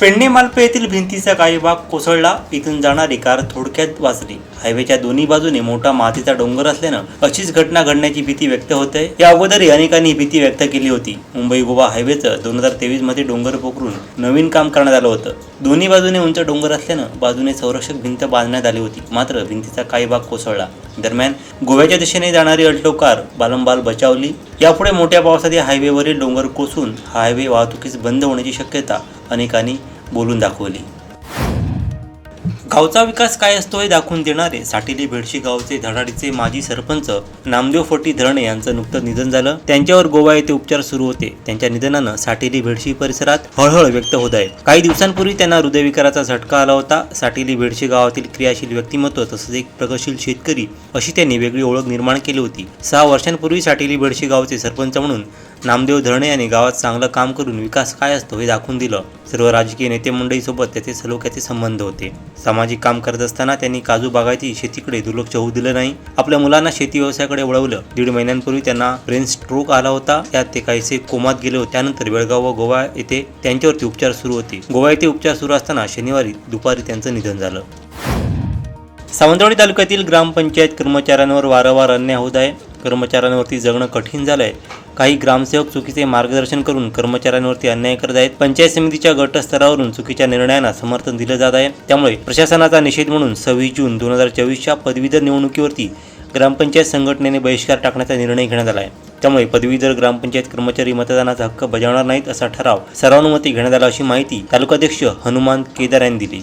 पेडणे मालपे येथील भिंतीचा काही भाग कोसळला. इथून जाणारी कार थोडक्यात वाचली. हायवेच्या दोन्ही बाजूने मोठा मातीचा डोंगर असल्यानं अशीच घटना घडण्याची भीती व्यक्त होते. या अगोदरही अनेकांनी भीती व्यक्त केली होती. मुंबई गोवा हायवेचं दोन हजार तेवीसमध्ये डोंगर पोखरून नवीन काम करण्यात आलं होतं. दोन्ही बाजूने उंच डोंगर असल्यानं बाजूने संरक्षक भिंत बांधण्यात आली होती. मात्र भिंतीचा काही भाग कोसळला. दरम्यान गोव्याच्या दिशेने जाणारी अल्टो कार बालंबाल बचावली. यापुढे मोठ्या पावसात या हायवेवरील डोंगर कोसून हायवे वाहतुकीस बंद होण्याची शक्यता अनेकांनी बोलून दाखवली. गावचा विकास काय असतो हे दाखवून देणारे साटेली भेडशी गावचे धडाडीचे माजी सरपंच नामदेव फटी धरणे यांचं नुकतं निधन झालं. त्यांच्यावर गोवा येथे उपचार सुरू होते. त्यांच्या निधनानं साटेली भेडशी परिसरात हळहळ व्यक्त होत आहे काही दिवसांपूर्वी त्यांना हृदयविकाराचा झटका आला होता. साटेली भेडशी गावातील क्रियाशील व्यक्तिमत्व तसंच एक प्रगतशील शेतकरी अशी त्यांनी वेगळी ओळख निर्माण केली होती. सहा वर्षांपूर्वी साटेली भेडशी गावचे सरपंच म्हणून नामदेव धरणे यांनी गावात चांगलं काम करून विकास काय असतो हे दाखवून दिलं. सर्व राजकीय नेते मंडळीसोबत त्याचे सलोख्याचे संबंध होते. सामाजिक काम करत असताना त्यांनी काजू बागायती शेतीकडे दुर्लक्ष होऊ दिलं नाही. आपल्या मुलांना शेती व्यवसायाकडे वळवलं. दीड महिन्यांपूर्वी त्यांना ब्रेन स्ट्रोक आला होता. त्यात ते काहीसे कोमात गेले होते. त्यानंतर बेळगाव व गोवा येथे त्यांच्यावरती उपचार सुरू होते. गोवा येथे उपचार सुरू असताना शनिवारी दुपारी त्यांचं निधन झालं. सावंतवाडी तालुक्यातील ग्रामपंचायत कर्मचाऱ्यांवर वारंवार अन्याय होत आहे. कर्मचाऱ्यांवरती जगणं कठीण झालं आहे काही ग्रामसेवक चुकीचे मार्गदर्शन करून कर्मचाऱ्यांवरती अन्याय करत आहेत. पंचायत समितीच्या गटस्तरावरून चुकीच्या निर्णयांना समर्थन दिलं जात आहे. त्यामुळे प्रशासनाचा निषेध म्हणून सव्वीस जून दोन हजार चोवीसच्या पदवीधर निवडणुकीवरती ग्रामपंचायत संघटनेने बहिष्कार टाकण्याचा निर्णय घेण्यात आला आहे त्यामुळे पदवीधर ग्रामपंचायत कर्मचारी मतदानाचा हक्क बजावणार नाहीत असा ठराव सर्वानुमती घेण्यात आला अशी माहिती तालुकाध्यक्ष हनुमान केदार यांनी दिली.